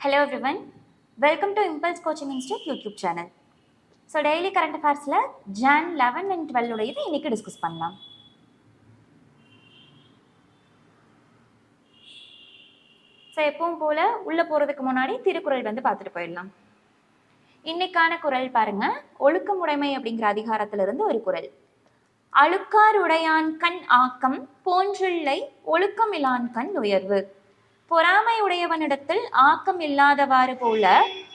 Hello everyone welcome to Impulse coaching institute YouTube channel so daily current அஃபேர்ஸில் June eleven and twelve உடையது இன்னைக்கு discuss பண்ணலாம். So எப்பவும் போல உள்ளே போகிறதுக்கு முன்னாடி திருக்குறள் வந்து பார்த்துட்டு போயிடலாம். இன்னைக்கான குறள் பாருங்க. ஒழுக்கமுடைமை அப்படிங்கிற அதிகாரத்திலிருந்து ஒரு குறள் அழுக்கார் உடையான் கண் ஆக்கம் போன்றில்லை ஒழுக்கமிலான் கண் உயர்வு. பொறாமை உடையவனிடத்தில் ஆக்கம் இல்லாதவாறு போல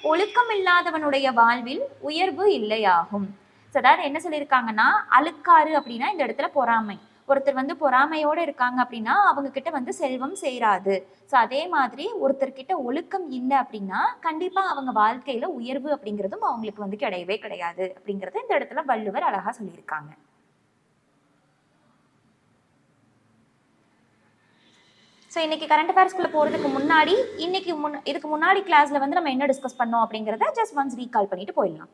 ஒழுக்கம் இல்லாதவனுடைய வாழ்வில் உயர்வு இல்லையாகும். ஸோ அதாவது என்ன சொல்லியிருக்காங்கன்னா அழுக்காறு அப்படின்னா இந்த இடத்துல பொறாமை. ஒருத்தர் வந்து பொறாமையோட இருக்காங்க அப்படின்னா அவங்க கிட்ட வந்து செல்வம் சேராது. ஸோ அதே மாதிரி ஒருத்தர்கிட்ட ஒழுக்கம் இல்லை அப்படின்னா கண்டிப்பா அவங்க வாழ்க்கையில உயர்வு அப்படிங்கிறதும் அவங்களுக்கு வந்து கிடையவே கிடையாது அப்படிங்கறத இந்த இடத்துல வள்ளுவர் அழகா சொல்லியிருக்காங்க. ஸோ இன்னைக்கு கரண்ட் அஃபேர்ஸ்குள்ள போகிறதுக்கு முன்னாடி இன்னைக்கு முன் இதுக்கு முன்னாடி கிளாஸில் வந்து நம்ம என்ன டிஸ்கஸ் பண்ணோம் அப்படிங்கிறத ஜஸ்ட் ஒன்ஸ் ரீகால் பண்ணிட்டு போயிடலாம்.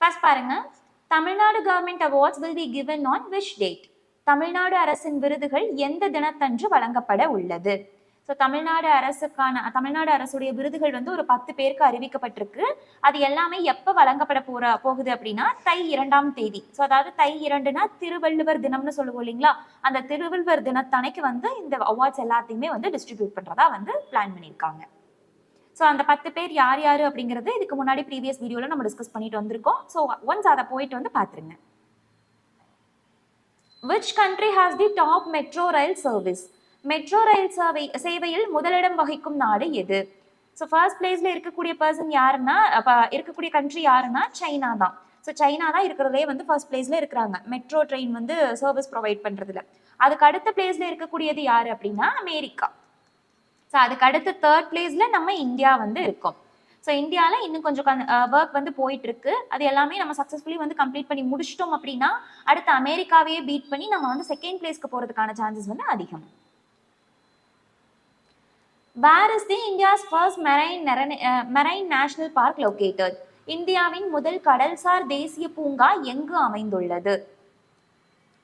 ஃபர்ஸ்ட் பாருங்கள் Tamil Nadu government awards will be given on which date Tamil Nadu அரசின் விருதுகள் எந்த தினத்தன்று வழங்கப்பட உள்ளது? ஸோ தமிழ்நாடு அரசுக்கான தமிழ்நாடு அரசுடைய விருதுகள் வந்து ஒரு பத்து பேருக்கு அறிவிக்கப்பட்டிருக்கு. அது எல்லாமே எப்போ வழங்கப்பட போற போகுது அப்படின்னா தை இரண்டாம் தேதி. ஸோ அதாவது தை இரண்டுனா திருவள்ளுவர் தினம்னு சொல்லுவோம் இல்லைங்களா? அந்த திருவள்ளுவர் தினத்தனைக்கு வந்து இந்த அவார்ட்ஸ் எல்லாத்தையுமே வந்து டிஸ்ட்ரிபியூட் பண்றதா வந்து பிளான் பண்ணியிருக்காங்க. ஸோ அந்த பத்து பேர் யார் யார் அப்படிங்கிறது இதுக்கு முன்னாடி ப்ரீவியஸ் வீடியோவில் நம்ம டிஸ்கஸ் பண்ணிட்டு வந்திருக்கோம். ஸோ ஒன்ஸ் அதை போயிட்டு வந்து பார்த்துருங்க which country has the top metro rail service metro rail சேவை சேவையில் முதலிடம் வகிக்கும் நாடு எது? ஸோ ஃபர்ஸ்ட் பிளேஸ்ல இருக்கக்கூடிய பர்சன் யாருன்னா இருக்கக்கூடிய கண்ட்ரி யாருன்னா சைனா தான். ஸோ சைனா தான் இருக்கிறதே வந்து ஃபர்ஸ்ட் பிளேஸ்ல இருக்கிறாங்க. மெட்ரோ ட்ரெயின் வந்து சர்வீஸ் ப்ரொவைட் பண்றதுல. அதுக்கு அடுத்த பிளேஸ்ல இருக்கக்கூடியது யாரு அப்படின்னா அமெரிக்கா. ஸோ அதுக்கு அடுத்த தேர்ட் பிளேஸ்ல நம்ம இந்தியா வந்து இருக்கோம். ஸோ இந்தியாவில் இன்னும் கொஞ்சம் ஒர்க் வந்து போயிட்டு இருக்கு அது எல்லாமே நம்ம சக்ஸஸ்ஃபுல்லி வந்து கம்ப்ளீட் பண்ணி முடிச்சிட்டோம் அப்படின்னா அடுத்து அமெரிக்காவையே பீட் பண்ணி நம்ம வந்து செகண்ட் பிளேஸ்க்கு போகிறதுக்கான சான்சஸ் வந்து அதிகம். Where is the India's first marine marine national park located இந்தியாவின் முதல் கடல்சார் தேசிய பூங்கா எங்கு அமைந்துள்ளது?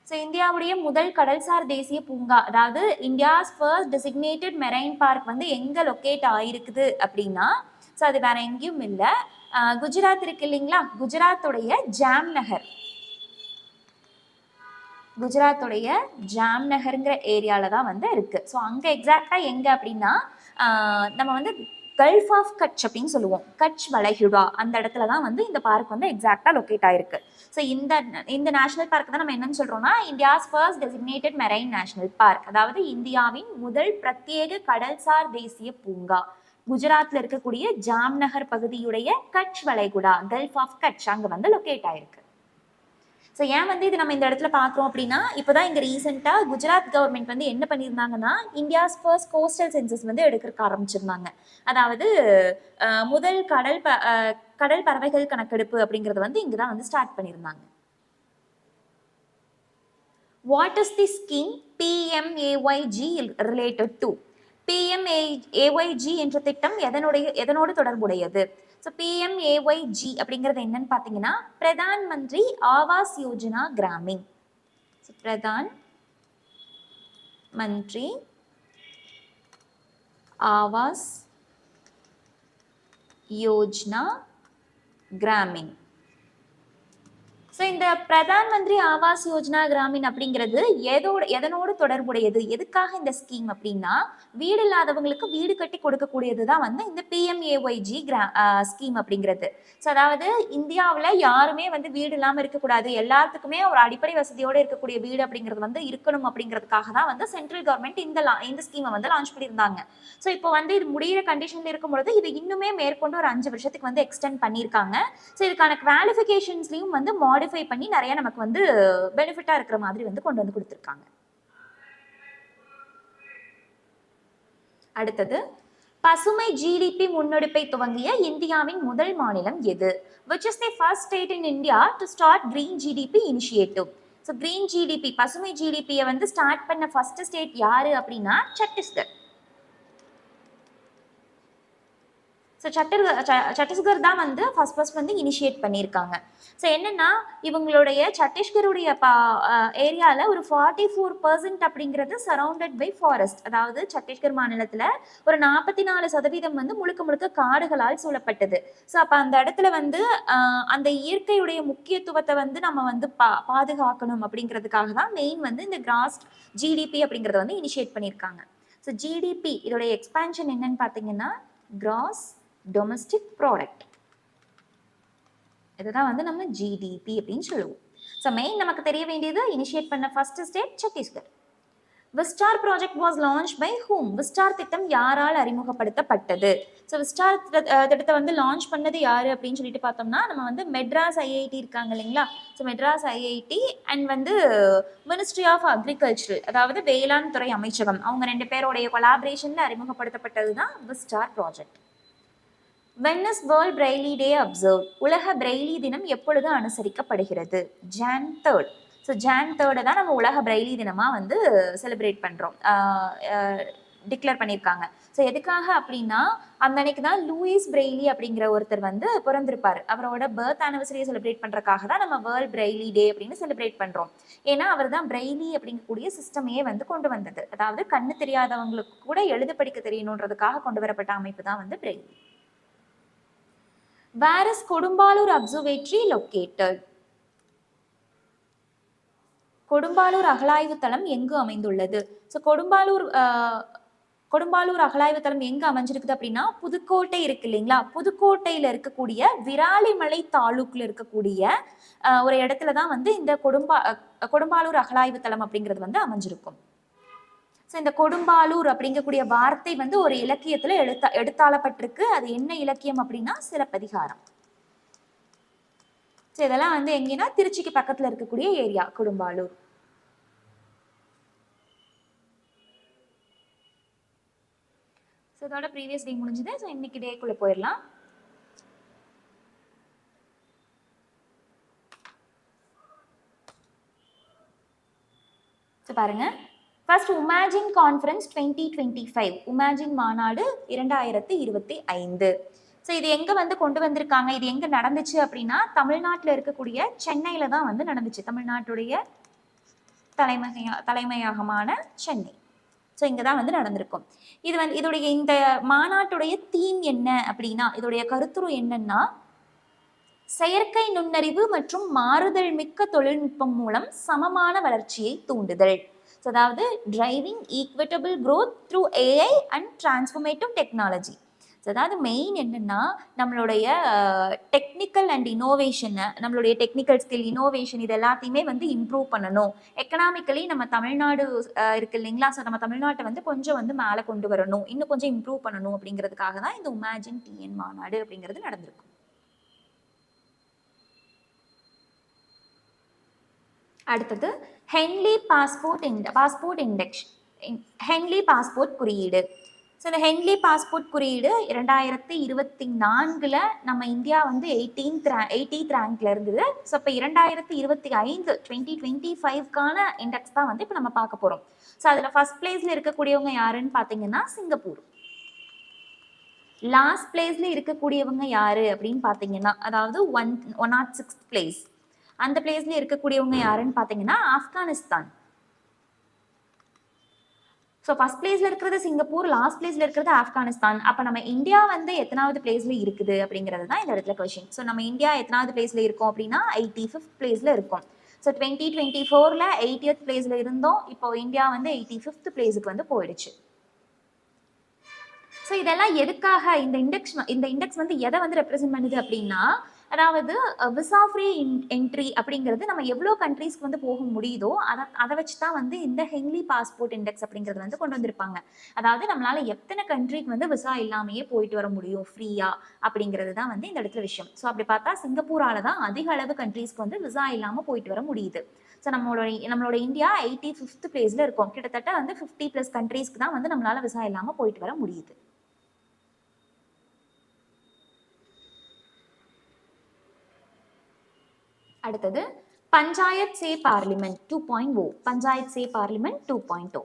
ஸோ இந்தியாவுடைய முதல் கடல்சார் தேசிய பூங்கா அதாவது India's first designated marine park வந்து எங்கே லொக்கேட் ஆயிருக்குது அப்படின்னா ஸோ அது வேற எங்கேயும் இல்லை. குஜராத் இருக்கு இல்லைங்களா? குஜராத்துடைய ஜாம்நகர் குஜராத்துடைய ஜாம்நகருங்கிற ஏரியாவில் தான் வந்து இருக்குது ஸோ அங்கே எக்ஸாக்டாக எங்கே அப்படின்னா நம்ம வந்து கல்ஃப் ஆஃப் கட்ச் அப்படின்னு சொல்லுவோம். கட்ச் வளைகுடா. அந்த இடத்துல தான் வந்து இந்த பார்க் வந்து எக்ஸாக்டாக லொக்கேட் ஆயிருக்கு. ஸோ இந்த இந்த நேஷனல் பார்க் தான் நம்ம என்னன்னு சொல்கிறோம்னா India's first designated marine national park அதாவது இந்தியாவின் முதல் பிரத்யேக கடல்சார் தேசிய பூங்கா. குஜராத்தில் இருக்கக்கூடிய ஜாம்நகர் பகுதியுடைய கட்ச் வளைகுடா கல்ஃப் ஆஃப் கட்ச் அங்கே வந்து லொக்கேட் ஆயிருக்கு. ஸோ ஏன் வந்து இது நம்ம இந்த இடத்துல பார்க்குறோம் அப்படின்னா இப்போ தான் இங்கே ரீசெண்டாக குஜராத் கவர்மெண்ட் வந்து என்ன பண்ணியிருந்தாங்கன்னா இந்தியாஸ் ஃபர்ஸ்ட் கோஸ்டல் சென்சஸ் வந்து எடுக்கிறக்க ஆரம்பிச்சிருந்தாங்க. அதாவது முதல் கடல் ப கடல் பறவைகள் கணக்கெடுப்பு அப்படிங்கிறது வந்து இங்கே தான் வந்து ஸ்டார்ட் பண்ணியிருந்தாங்க. What is the scheme PMAYG related to PMA AYG என்ற திட்டம் எதனுடைய எதனோடு தொடர்புடையது? ஸோ பிஎம்ஏஒய்ஜி அப்படிங்கிறது என்னன்னு பார்த்தீங்கன்னா பிரதான் மந்திரி ஆவாஸ் யோஜனா கிராமின். ஸோ பிரதான் மந்திரி ஆவாஸ் யோஜனா கிராமின். ஸோ இந்த பிரதான் மந்திரி ஆவாஸ் யோஜனா கிராமின் அப்படிங்கிறது எதோட எதனோடு தொடர்புடையது? எதுக்காக இந்த ஸ்கீம் அப்படின்னா வீடு இல்லாதவங்களுக்கு வீடு கட்டி கொடுக்கக்கூடியது தான் வந்து இந்த பிஎம்ஏஒய்ஜி கிரா ஸ்கீம் அப்படிங்கிறது. ஸோ அதாவது இந்தியாவில் யாருமே வந்து வீடு இல்லாமல் இருக்கக்கூடாது. எல்லாத்துக்குமே ஒரு அடிப்படை வசதியோடு இருக்கக்கூடிய வீடு அப்படிங்கிறது வந்து இருக்கணும் அப்படிங்கிறதுக்காக தான் வந்து சென்ட்ரல் கவர்மெண்ட் இந்த லா இந்த ஸ்கீமை வந்து லான்ச் பண்ணியிருந்தாங்க. ஸோ இப்போ வந்து இது முடியிற கண்டிஷனில் இருக்கும் பொழுது இது இன்னுமே மேற்கொண்டு ஒரு அஞ்சு வருஷத்துக்கு வந்து எக்ஸ்டெண்ட் பண்ணியிருக்காங்க. ஸோ இதுக்கான குவாலிஃபிகேஷன்ஸ்லையும் வந்து மாடிஃபை பண்ணி நிறைய நமக்கு வந்து பெனிஃபிட்டாக இருக்கிற மாதிரி வந்து கொண்டு வந்து கொடுத்துருக்காங்க. அடுத்தது பசுமை ஜிடிபி முன்னெடுப்பை துவங்கிய இந்தியாவின் முதல் மாநிலம் எது? Which is the first state in India to start green GDP initiative so green GDP பசுமை ஜிடிபியை வந்து ஸ்டார்ட் பண்ண ஃபர்ஸ்ட் ஸ்டேட் யாரு அப்படின்னா சத்தீஸ்கர். ஸோ சட்டர் ச- சத்தீஸ்கர் தான் வந்து ஃபர்ஸ்ட் ஃபர்ஸ்ட் வந்து இனிஷியேட் பண்ணியிருக்காங்க. ஸோ என்னென்னா இவங்களுடைய சத்தீஸ்கருடைய பா ஏரியாவில் ஒரு ஃபார்ட்டி ஃபோர் பர்சன்ட் அப்படிங்கிறது சரௌண்டட் பை ஃபாரஸ்ட் அதாவது சத்தீஸ்கர் மாநிலத்தில் ஒரு நாற்பத்தி நாலு சதவீதம் வந்து முழுக்க முழுக்க காடுகளால் சூழப்பட்டது. ஸோ அப்போ அந்த இடத்துல வந்து அந்த இயற்கையுடைய முக்கியத்துவத்தை வந்து நம்ம வந்து பா பாதுகாக்கணும் அப்படிங்கிறதுக்காக தான் மெயின் வந்து இந்த கிராஸ் ஜிடிபி அப்படிங்கிறத வந்து இனிஷியேட் பண்ணியிருக்காங்க. ஸோ ஜிடிபி இதோடைய எக்ஸ்பான்ஷன் என்னன்னு பார்த்தீங்கன்னா கிராஸ் டொமஸ்டிக் ப்ராடக்ட் இதுதான் வந்து நம்ம ஜிடிபி அப்படின்னு சொல்லுவோம். ஸோ மெயின் நமக்கு தெரிய வேண்டியது இனிஷியேட் பண்ண first state Chhattisgarh Vistara project was launch by whom Vistara திட்டம் யாரால் அறிமுகப்படுத்தப்பட்டது? ஸோ விஸ்டார் திட்டத்தை வந்து லான்ச் பண்ணது யார் அப்படின்னு சொல்லிட்டு பார்த்தோம்னா நம்ம வந்து மெட்ராஸ் ஐஐடி இருக்காங்க இல்லைங்களா? ஸோ மெட்ராஸ் ஐஐடி அண்ட் வந்து மினிஸ்ட்ரி ஆஃப் அக்ரிகல்ச்சர் அதாவது வேளாண் துறை அமைச்சகம். அவங்க ரெண்டு பேரோடைய கொலாபரேஷனில் அறிமுகப்படுத்தப்பட்டது தான் Vistaar project when is world Braille day observe உலக பிரெய்லி தினம் எப்பொழுது அனுசரிக்கப்படுகிறது? ஜான் தேர்ட் ஸோ ஜான் தேர்டை தான் நம்ம உலக பிரெய்லி தினமாக வந்து செலிப்ரேட் பண்ணுறோம் டிக்ளேர் பண்ணியிருக்காங்க. ஸோ எதுக்காக அப்படின்னா அந்த அன்னைக்கு தான் லூயிஸ் பிரெய்லி அப்படிங்கிற ஒருத்தர் வந்து பிறந்திருப்பார். அவரோட பர்த் ஆனிவர்சரியை செலிப்ரேட் பண்ணுறக்காக தான் நம்ம வேர்ல்ட் பிரெய்லி டே அப்படின்னு செலிப்ரேட் பண்ணுறோம் ஏன்னா அவர் தான் பிரெய்லி அப்படிங்கக்கூடிய சிஸ்டமையே வந்து கொண்டு வந்தது. அதாவது கண்ணு தெரியாதவங்களுக்கு கூட எழுத படிக்க தெரியணுன்றதுக்காக கொண்டு வரப்பட்ட அமைப்பு தான் வந்து Braille Where is Kodumbalur observatory located? Kodumbalur அகழாய்வு தளம் எங்கு அமைந்துள்ளது ஸோ கொடும்பாலூர் கொடும்பாலூர் அகழாய்வு தளம் எங்க அமைஞ்சிருக்குது அப்படின்னா புதுக்கோட்டை இருக்கு இல்லைங்களா புதுக்கோட்டையில் இருக்கக்கூடிய விராலிமலை தாலுக்கில் இருக்கக்கூடிய ஒரு இடத்துல தான் வந்து இந்த கொடும்பா கொடும்பாலூர் அகழாய்வு தளம் அப்படிங்கிறது வந்து அமைஞ்சிருக்கும். ஸோ இந்த கொடும்பாலூர் அப்படிங்கக்கூடிய வார்த்தை வந்து ஒரு இலக்கியத்தில் எழுத்த எடுத்தாளப்பட்டிருக்கு. அது என்ன இலக்கியம் அப்படின்னா சிலப்பதிகாரம். ஸோ இதெல்லாம் வந்து எங்கேன்னா திருச்சிக்கு பக்கத்தில் இருக்கக்கூடிய ஏரியா கொடும்பாலூர். ஸோ இதோட ப்ரீவியஸ் டே முடிஞ்சுது. ஸோ இன்னைக்கு டேக்குள்ளே போயிடலாம். ஸோ பாருங்க. First Umagine conference twenty twenty five Umagine மாநாடு இரண்டாயிரத்தி இருபத்தி ஐந்து. ஸோ இது எங்கே வந்து கொண்டு வந்திருக்காங்க? இது எங்கே நடந்துச்சு அப்படின்னா தமிழ்நாட்டில் இருக்கக்கூடிய சென்னையில் தான் வந்து நடந்துச்சு. தமிழ்நாட்டுடைய தலைமையா தலைமையகமான சென்னை. ஸோ இங்கே தான் வந்து நடந்திருக்கும். இது வந்து இதோடைய இந்த மாநாட்டுடைய தீம் என்ன அப்படின்னா இதோடைய கருத்துரு என்னன்னா செயற்கை நுண்ணறிவு மற்றும் மாறுதல் மிக்க தொழில்நுட்பம் மூலம் சமமான வளர்ச்சியை தூண்டுதல். ஸோ அதாவது driving equitable growth through AI and transformative technology so அதாவது மெயின் என்னென்னா நம்மளுடைய டெக்னிக்கல் அண்ட் இனோவேஷனை நம்மளுடைய டெக்னிக்கல் ஸ்கில் இனோவேஷன் இது எல்லாத்தையுமே வந்து இம்ப்ரூவ் பண்ணணும். எக்கனாமிக்கலி நம்ம தமிழ்நாடு இருக்குது இருக்கு இல்லைங்களா? ஸோ நம்ம தமிழ்நாட்டை வந்து கொஞ்சம் வந்து மேலே கொண்டு வரணும். இன்னும் கொஞ்சம் இம்ப்ரூவ் பண்ணணும் அப்படிங்கிறதுக்காக தான் இந்த உமேஜின் டிஎன் மாநாடு அப்படிங்கிறது நடந்திருக்கும் அடுத்தது Henley passport index passport indexation Henley passport குறியீடு. ஸோ இந்த ஹென்லி பாஸ்போர்ட் குறியீடு இரண்டாயிரத்தி இருபத்தி நான்கில் நம்ம இந்தியா வந்து எயிட்டீன்த் ரே எயிட்டீத் ரேங்க்ல இருந்தது. ஸோ இப்போ இரண்டாயிரத்தி இருபத்தி ஐந்து டுவெண்ட்டி டுவெண்ட்டி ஃபைவ்க்கான இண்டெக்ஸ் தான் வந்து இப்போ நம்ம பார்க்க போகிறோம் ஸோ அதில் ஃபர்ஸ்ட் பிளேஸில் இருக்கக்கூடியவங்க யாருன்னு பார்த்தீங்கன்னா சிங்கப்பூர். லாஸ்ட் பிளேஸில் இருக்கக்கூடியவங்க யாரு அப்படின்னு பார்த்தீங்கன்னா அதாவது one one not sixth place அந்த பிளேஸ்ல இருக்கக்கூடியவங்க யாருன்னு பார்த்தீங்கன்னா ஆப்கானிஸ்தான். ஸோ ஃபர்ஸ்ட் பிளேஸ்ல இருக்கிறது சிங்கப்பூர் லாஸ்ட் பிளேஸ்ல இருக்கிறது ஆப்கானிஸ்தான். அப்போ நம்ம இந்தியா வந்து எத்தனாவது பிளேஸ்ல இருக்குது அப்படிங்கிறது தான் இந்த இடத்துல கொஷின் ஸோ நம்ம இந்தியா எத்தனாவது பிளேஸ்ல இருக்கோம் அப்படின்னா எயிட்டி ஃபிஃப்த் பிளேஸ்ல இருக்கோம். ஸோ டுவெண்ட்டி டுவெண்ட்டி ஃபோரில் எயிட்டியத் பிளேஸ்ல இருந்தோம். இப்போ இந்தியா வந்து எயிட்டி ஃபிஃப்த் பிளேஸுக்கு வந்து போயிடுச்சு. ஸோ இதெல்லாம் எதுக்காக? இந்த இண்டெக்ஸ் இந்த இண்டெக்ஸ் வந்து எதை வந்து ரெப்ரசென்ட் பண்ணுது அப்படின்னா அதாவது விசா ஃப்ரீ என்ட்ரி அப்படிங்கிறது நம்ம எவ்வளோ கண்ட்ரீஸ்க்கு வந்து போக முடியுதோ அதை அதை வச்சு தான் வந்து இந்த ஹெங்லி பாஸ்போர்ட் இண்டெக்ஸ் அப்படிங்கிறது வந்து கொண்டு வந்திருப்பாங்க. அதாவது நம்மளால எத்தனை கண்ட்ரிக்கு வந்து விசா இல்லாமையே போயிட்டு வர முடியும் ஃப்ரீயா அப்படிங்கிறது தான் வந்து இந்த இடத்துல விஷயம். ஸோ அப்படி பார்த்தா சிங்கப்பூரால தான் அதிக அளவு கண்ட்ரீஸ்க்கு வந்து விசா இல்லாமல் போயிட்டு வர முடியுது. ஸோ நம்மளோட நம்மளோட இந்தியா எயிட்டி ஃபிஃப்த் பிளேஸில் இருக்கும். கிட்டத்தட்ட வந்து ஃபிஃப்டி ப்ளஸ் கண்ட்ரீஸ்க்கு தான் வந்து நம்மளால் விசா இல்லாமல் போயிட்டு வர முடியுது. அடுத்தது Panchayat Se parliament two point o Panchayat Se parliament two point o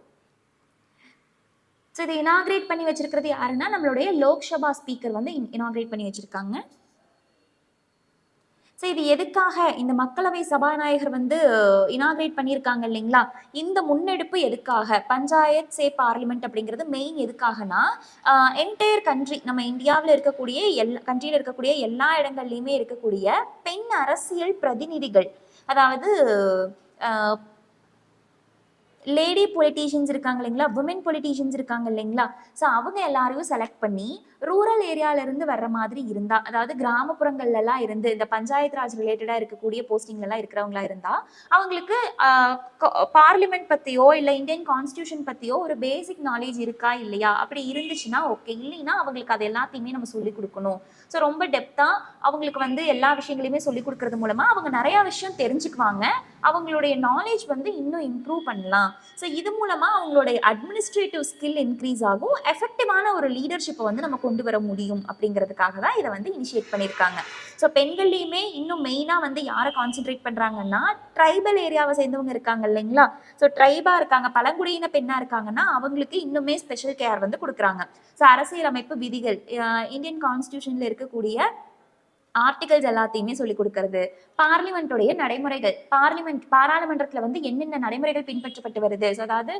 so இதை இனாகிரேட் பண்ணி வச்சிருக்கிறது யாருன்னா நம்மளுடைய லோக்சபா ஸ்பீக்கர் வந்து இனாகிரேட் பண்ணி வச்சிருக்காங்க. ஸோ இது எதுக்காக இந்த மக்களவை சபாநாயகர் வந்து இனாகிரேட் பண்ணியிருக்காங்க இல்லைங்களா? இந்த முன்னெடுப்பு எதுக்காக? பஞ்சாயத் சே பார்லிமெண்ட் அப்படிங்கிறது மெயின் எதுக்காகனா என்டையர் கண்ட்ரி நம்ம இந்தியாவில் இருக்கக்கூடிய எல்லா கண்ட்ரியில் இருக்கக்கூடிய எல்லா இடங்கள்லையுமே இருக்கக்கூடிய பெண் அரசியல் பிரதிநிதிகள். அதாவது லேடி பொலிட்டீஷியன்ஸ் இருக்காங்க இல்லைங்களா? உமன் பொலிட்டீஷியன்ஸ் இருக்காங்க இல்லைங்களா? ஸோ அவங்க எல்லாரையும் செலக்ட் பண்ணி ரூரல் ஏரியாவிலேருந்து வர்ற மாதிரி இருந்தால் அதாவது கிராமப்புறங்கள்லாம் இருந்து இந்த பஞ்சாயத்து ராஜ் ரிலேட்டடாக இருக்கக்கூடிய போஸ்டிங்லலாம் இருக்கிறவங்களா இருந்தால் அவங்களுக்கு பார்லிமெண்ட் பற்றியோ இல்லை இந்தியன் கான்ஸ்டியூஷன் பற்றியோ ஒரு பேசிக் நாலேஜ் இருக்கா இல்லையா? அப்படி இருந்துச்சுன்னா ஓகே இல்லைன்னா அவங்களுக்கு அது எல்லாத்தையுமே நம்ம சொல்லிக் கொடுக்கணும். ஸோ ரொம்ப டெப்த்தாக அவங்களுக்கு வந்து எல்லா விஷயங்களையுமே சொல்லிக் கொடுக்கறது மூலமாக அவங்க நிறையா விஷயம் தெரிஞ்சுக்குவாங்க. அவங்களுடைய நாலேஜ் வந்து இன்னும் இம்ப்ரூவ் பண்ணலாம். ஸோ இது மூலமாக அவங்களுடைய அட்மினிஸ்ட்ரேட்டிவ் ஸ்கில் இன்க்ரீஸ் ஆகும். எஃபெக்டிவான ஒரு லீடர்ஷிப்பை வந்து நம்ம கொண்டு வர முடியும் அப்படிங்கிறதுக்காக தான் இதை வந்து இனிஷியேட் பண்ணியிருக்காங்க. ஸோ பெண்கள்லையுமே இன்னும் மெயினாக வந்து யாரை கான்சென்ட்ரேட் பண்ணுறாங்கன்னா ட்ரைபல் ஏரியாவை சேர்ந்தவங்க இருக்காங்க இல்லைங்களா? ஸோ ட்ரைபாக இருக்காங்க பழங்குடியின பெண்ணாக இருக்காங்கன்னா அவங்களுக்கு இன்னுமே ஸ்பெஷல் கேர் வந்து கொடுக்குறாங்க. ஸோ அரசியலமைப்பு விதிகள் இந்தியன் கான்ஸ்டியூஷனில் இருக்க இருக்கக்கூடிய ஆர்டிகல்ஸ் எல்லாத்தையுமே சொல்லிக் கொடுக்கறது. பார்லிமெண்ட்டுடைய நடைமுறைகள் பார்லிமெண்ட் பாராளுமன்றத்தில் வந்து என்னென்ன நடைமுறைகள் பின்பற்றப்பட்டு வருது? ஸோ அதாவது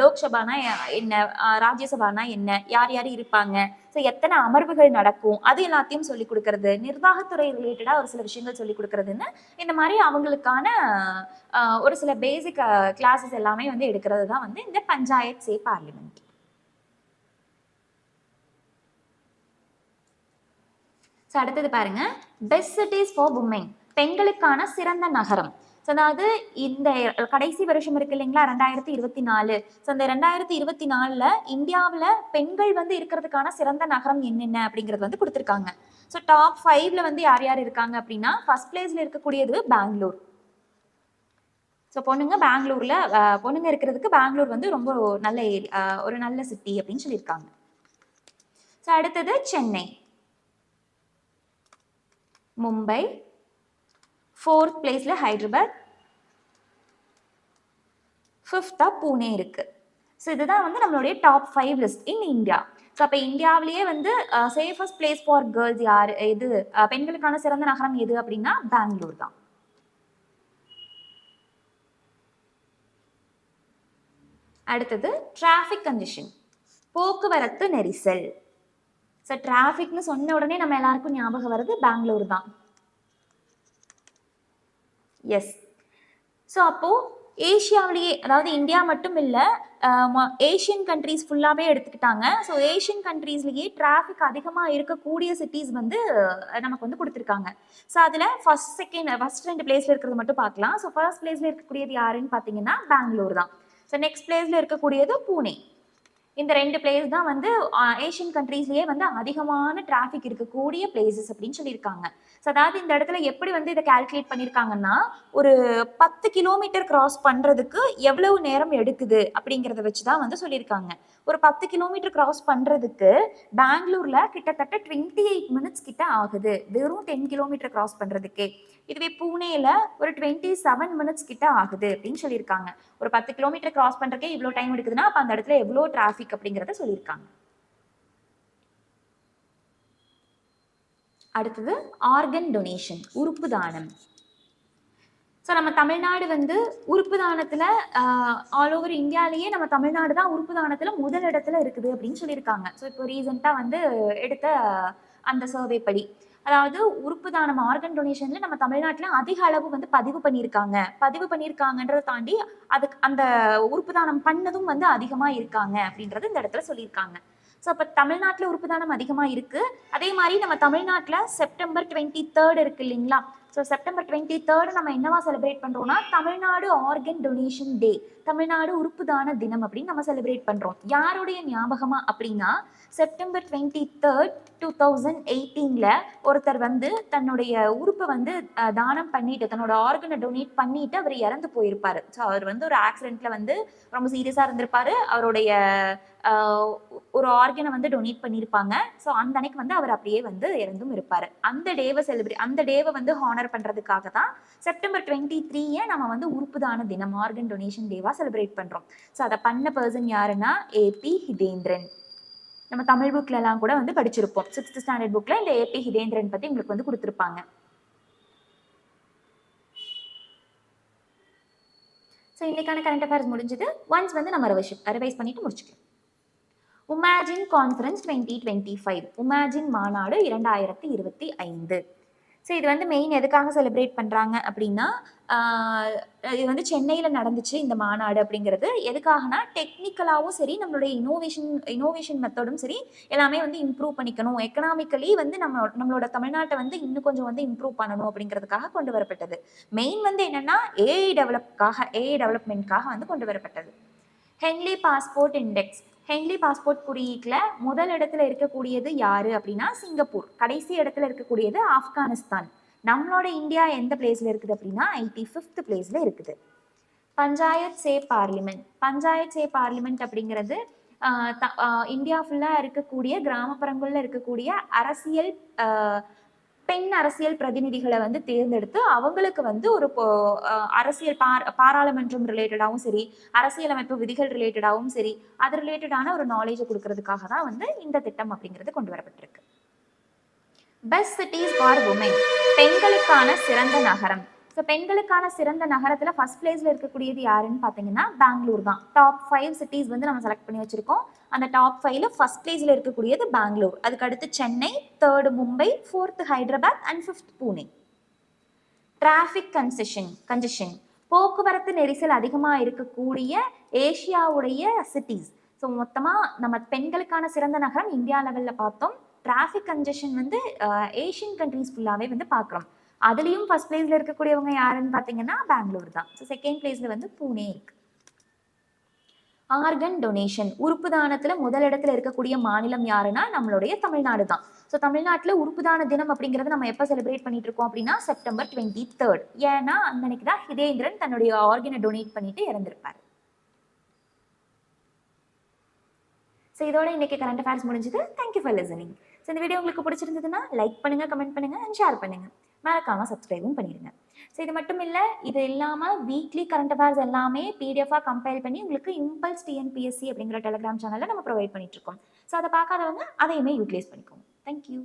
லோக்சபானா என்ன ராஜ்யசபானா என்ன யார் யார் இருப்பாங்க? ஸோ எத்தனை அமர்வுகள் நடக்கும்? அது எல்லாத்தையும் சொல்லிக் கொடுக்கறது. நிர்வாகத்துறை ரிலேட்டடாக ஒரு சில விஷயங்கள் சொல்லிக் கொடுக்கறதுன்னு இந்த மாதிரி அவங்களுக்கான ஒரு சில பேசிக் கிளாஸஸ் எல்லாமே வந்து எடுக்கிறது தான் வந்து இந்த பஞ்சாயத் சே பார்லிமெண்ட் ஸோ அடுத்தது பாருங்க. பெஸ்ட் சிட்டிஸ் ஃபார் உமன் பெண்களுக்கான சிறந்த நகரம். ஸோ அதாவது இந்த கடைசி வருஷம் இருக்கு இல்லைங்களா? ரெண்டாயிரத்தி இருபத்தி நாலு. ஸோ அந்த ரெண்டாயிரத்தி இருபத்தி நாலில் இந்தியாவில் பெண்கள் வந்து இருக்கிறதுக்கான சிறந்த நகரம் என்னென்ன அப்படிங்கிறது வந்து கொடுத்துருக்காங்க. ஸோ டாப் ஃபைவ்ல வந்து யார் யார் இருக்காங்க அப்படின்னா ஃபர்ஸ்ட் பிளேஸ்ல இருக்கக்கூடியது பெங்களூர் ஸோ பொண்ணுங்க பெங்களூர்ல பொண்ணுங்க இருக்கிறதுக்கு பெங்களூர் வந்து ரொம்ப நல்ல ஏரியா ஒரு நல்ல சிட்டி அப்படின்னு சொல்லியிருக்காங்க. ஸோ அடுத்தது சென்னை. மும்பை ஃபோர்த் பிளேஸில் ஹைதராபாத் ஃபிஃப்த்தாக பூனே இருக்குது ஸோ இதுதான் வந்து நம்மளுடைய top five list in India so அப்போ இந்தியாவிலேயே வந்து சேஃபஸ்ட் பிளேஸ் ஃபார் கேர்ள்ஸ் யார் எது பெண்களுக்கான சிறந்த நகரம் எது அப்படின்னா பெங்களூர் தான். அடுத்தது டிராஃபிக் கண்டிஷன் போக்குவரத்து நெரிசல். ஸோ டிராஃபிக்னு சொன்ன உடனே நம்ம எல்லாருக்கும் ஞாபகம் வருது பெங்களூர் தான். எஸ் ஸோ அப்போது ஏஷியாவிலேயே அதாவது இந்தியா மட்டும் இல்லை ஏஷியன் கண்ட்ரீஸ் ஃபுல்லாகவே எடுத்துக்கிட்டாங்க. ஸோ ஏஷியன் கண்ட்ரீஸ்லேயே டிராஃபிக் அதிகமாக இருக்கக்கூடிய சிட்டிஸ் வந்து நமக்கு வந்து கொடுத்துருக்காங்க. ஸோ அதில் ஃபஸ்ட் செகண்ட் ஃபஸ்ட் ரெண்டு பிளேஸில் இருக்கிறது மட்டும் பார்க்கலாம். ஸோ ஃபர்ஸ்ட் பிளேஸில் இருக்கக்கூடியது யாருன்னு பார்த்தீங்கன்னா பெங்களூர் தான். ஸோ நெக்ஸ்ட் பிளேஸில் இருக்கக்கூடியது பூனே. இந்த ரெண்டு பிளேஸ் தான் வந்து ஏஷியன் கண்ட்ரீஸ்லேயே வந்து அதிகமான டிராஃபிக் இருக்கக்கூடிய பிளேசஸ் அப்படின்னு சொல்லியிருக்காங்க. ஸோ அதாவது இந்த இடத்துல எப்படி வந்து இதை கால்குலேட் பண்ணியிருக்காங்கன்னா ஒரு பத்து கிலோமீட்டர் கிராஸ் பண்ணுறதுக்கு எவ்வளவு நேரம் எடுக்குது அப்படிங்கிறத வச்சு தான் வந்து சொல்லியிருக்காங்க. ஒரு பத்து கிலோமீட்டர் கிராஸ் பண்ணுறதுக்கு பெங்களூரில் கிட்டத்தட்ட டுவெண்ட்டி எயிட் மினிட்ஸ் கிட்ட ஆகுது. வெறும் டென் கிலோமீட்டர் கிராஸ் பண்ணுறதுக்கே இதுவே பூனேல ஒரு டுவெண்ட்டி செவன் மினிட்ஸ் கிட்ட ஆகுது அப்படின்னு சொல்லியிருக்காங்க. ஒரு பத்து கிலோமீட்டர் கிராஸ் பண்ணுறக்கே இவ்வளோ டைம் எடுக்குதுன்னா அப்போ அந்த இடத்துல எவ்வளோ டிராஃபிக் அப்படிங்கிறத சொல்லியிருக்காங்க. அடுத்தது ஆர்கன் டொனேஷன் உறுப்பு தானம். ஸோ நம்ம தமிழ்நாடு வந்து உறுப்பு தானத்தில் ஆல் ஓவர் இந்தியாலேயே நம்ம தமிழ்நாடு தான் உறுப்பு தானத்தில் முதல் இடத்துல இருக்குது அப்படின்னு சொல்லியிருக்காங்க. ஸோ இப்போ ரீசெண்டாக வந்து எடுத்த அந்த சர்வே படி. அதாவது உறுப்பு தானம் ஆர்கன் டொனேஷன்ல நம்ம தமிழ்நாட்டில் அதிக அளவு வந்து பதிவு பண்ணியிருக்காங்க. பதிவு பண்ணியிருக்காங்கன்றதை தாண்டி அதுக்கு அந்த உறுப்பு தானம் பண்ணதும் வந்து அதிகமாக இருக்காங்க அப்படின்றது இந்த இடத்துல சொல்லியிருக்காங்க. ஸோ அப்போ தமிழ்நாட்டில் உறுப்பு தானம் அதிகமாக இருக்குது அதே மாதிரி நம்ம தமிழ்நாட்டில் செப்டம்பர் டுவெண்ட்டி தேர்ட் இருக்கு இல்லைங்களா? ஸோ செப்டம்பர் டுவெண்ட்டி தேர்ட் நம்ம என்னவா செலிப்ரேட் பண்ணுறோம்னா Tamil Nadu organ donation day Tamil Nadu உறுப்பு தான தினம் அப்படின்னு நம்ம செலிப்ரேட் பண்ணுறோம் யாருடைய ஞாபகமா அப்படின்னா September twenty third two thousand எயிட்டீனில் ஒருத்தர் வந்து தன்னுடைய உறுப்பை வந்து தானம் பண்ணிட்டு தன்னோட ஆர்கனை டொனேட் பண்ணிட்டு அவர் இறந்து போயிருப்பார். ஸோ அவர் வந்து ஒரு ஆக்சிடென்ட்ல வந்து ரொம்ப சீரியஸாக இருந்திருப்பாரு. அவருடைய ஒரு ஆர்கனை வந்து டொனேட் பண்ணியிருப்பாங்க ஸோ அந்த அன்னைக்கு வந்து அவர் அப்படியே வந்து இறந்தும் இருப்பார். அந்த டேவை செலிப்ரேட் அந்த டேவை வந்து ஹானர் பண்ணுறதுக்காக தான் செப்டம்பர் டுவெண்ட்டி த்ரீயை நம்ம வந்து உறுப்புதான தினம் ஆர்கன் டொனேஷன் டேவாக செலிப்ரேட் பண்ணுறோம் ஸோ அதை பண்ண பர்சன் யாருன்னா ஏபி ஹிதேந்திரன் நம்ம தமிழ் புக்லலாம் கூட வந்து படிச்சிருப்போம். சிக்ஸ்த் ஸ்டாண்டர்ட் புக்கில் இந்த ஏபி ஹிதேந்திரன் பற்றி உங்களுக்கு வந்து கொடுத்துருப்பாங்க. ஸோ இன்றைக்கான கரண்ட் அஃபேர்ஸ் முடிஞ்சது. ஒன்ஸ் வந்து நம்ம ரிவைஸ் ரிவைஸ் பண்ணிட்டு முடிச்சுக்கலாம். Umagine conference twenty twenty five Umagine மாநாடு இரண்டாயிரத்தி இருபத்தி ஐந்து. ஸோ இது வந்து மெயின் எதுக்காக செலிப்ரேட் பண்ணுறாங்க அப்படின்னா இது வந்து சென்னையில் நடந்துச்சு இந்த மாநாடு அப்படிங்கிறது. எதுக்காகனா டெக்னிக்கலாகவும் சரி நம்மளுடைய இனோவேஷன் இனோவேஷன் மெத்தடும் சரி எல்லாமே வந்து இம்ப்ரூவ் பண்ணிக்கணும். எக்கனாமிக்கலி வந்து நம்ம நம்மளோட தமிழ்நாட்டை வந்து இன்னும் கொஞ்சம் வந்து இம்ப்ரூவ் பண்ணணும் அப்படிங்கிறதுக்காக கொண்டு வரப்பட்டது. மெயின் வந்து என்னென்னா ஏஐ டெவலப்காக ஏஐ டெவலப்மெண்ட்காக வந்து கொண்டு வரப்பட்டது. Henley passport index Henley passport குறியீட்டில் முதல் இடத்துல இருக்கக்கூடியது யாரு அப்படின்னா சிங்கப்பூர். கடைசி இடத்துல இருக்கக்கூடியது ஆப்கானிஸ்தான். நம்மளோட இந்தியா எந்த பிளேஸ்ல இருக்குது அப்படின்னா ஐடி ஃபிஃப்த் பிளேஸ்ல இருக்குது. பஞ்சாயத் சே பார்லிமெண்ட். பஞ்சாயத் சே பார்லிமெண்ட் அப்படிங்கிறது ஆஹ் த- இந்தியா ஃபுல்லாக இருக்கக்கூடிய கிராமப்புறங்களில் இருக்கக்கூடிய அரசியல் பெண் அரசியல் பிரதிநிதிகளை வந்து தேர்ந்தெடுத்து அவங்களுக்கு வந்து ஒரு அரசியல் பார் பாராளுமன்றம் ரிலேட்டடாகவும் சரி அரசியலமைப்பு விதிகள் ரிலேட்டடாகவும் சரி அது ரிலேட்டடான ஒரு நாலேஜை கொடுக்கறதுக்காக தான் வந்து இந்த திட்டம் அப்படிங்கிறது கொண்டு வரப்பட்டிருக்கு. பெஸ்ட் சிட்டிஸ் ஃபார் உமன் பெண்களுக்கான சிறந்த நகரம். ஸோ பெண்களுக்கான சிறந்த நகரத்தில் ஃபர்ஸ்ட் பிளேஸில் இருக்கக்கூடியது யாருன்னு பார்த்தீங்கன்னா பெங்களூர் தான். டாப் ஃபைவ் சிட்டிஸ் வந்து நம்ம செலக்ட் பண்ணி வச்சுருக்கோம். அந்த டாப் ஃபைவ்ல ஃபர்ஸ்ட் பிளேஸில் இருக்கக்கூடியது பெங்களூர். அதுக்கு அடுத்து Chennai third Mumbai fourth Hyderabad and fifth Pune. Traffic concession congestion போக்குவரத்து நெரிசல் அதிகமாக இருக்கக்கூடிய ஏஷியாவுடைய சிட்டிஸ் ஸோ மொத்தமாக நம்ம பெண்களுக்கான சிறந்த நகரம் இந்தியா லெவலில் பார்த்தோம். டிராஃபிக் கன்ஜெஷன் வந்து ஏஷியன் கண்ட்ரிஸ் ஃபுல்லாகவே வந்து பார்க்குறோம். அதுலேயும் ஃபர்ஸ்ட் பிளேஸில் இருக்கக்கூடியவங்க யாருன்னு பார்த்தீங்கன்னா பெங்களூர் தான். ஸோ செகண்ட் பிளேஸில் வந்து பூனே. இருக்கு ஆர்கன் டொனேஷன் உறுப்பு தானத்தில் முதலிடத்தில் இருக்கக்கூடிய மாநிலம் யாருன்னா நம்மளுடைய தமிழ்நாடு தான். ஸோ தமிழ்நாட்டில் உறுப்பு தான தினம் அப்படிங்கிறது நம்ம எப்போ செலிப்ரேட் பண்ணிட்டு இருக்கோம் அப்படின்னா செப்டம்பர் டுவெண்ட்டி தேர்ட் ஏன்னா அன்னைக்கு தான் ஹிதேந்திரன் தன்னுடைய ஆர்கனை டொனேட் பண்ணிட்டு இறந்திருப்பார். ஸோ இதோட இன்னைக்கு கரண்ட் அஃபேர்ஸ் முடிஞ்சது. Thank you for listening so இந்த வீடியோ உங்களுக்கு பிடிச்சிருந்ததுன்னா லைக் பண்ணுங்கள் கமெண்ட் பண்ணுங்கள் அண்ட் ஷேர் பண்ணுங்கள் மறக்காமல் சப்ஸ்கிரைபும் பண்ணிடுங்க ஸோ இது மட்டும் இல்லை இது இல்லாமல் வீக்லி கரண்ட் அஃபேர்ஸ் எல்லாமே பிடிஎஃபாக கம்பைல் பண்ணி உங்களுக்கு இம்பல்ஸ் டிஎன்பிஎஸ்சி அப்படிங்கிற டெலிகிராம் சேனலில் நம்ம ப்ரொவைட் பண்ணிட்டு இருக்கோம். ஸோ அதை பார்க்காதவங்க அதையுமே யூட்டிலைஸ் பண்ணிக்கோங்க. தேங்க்யூ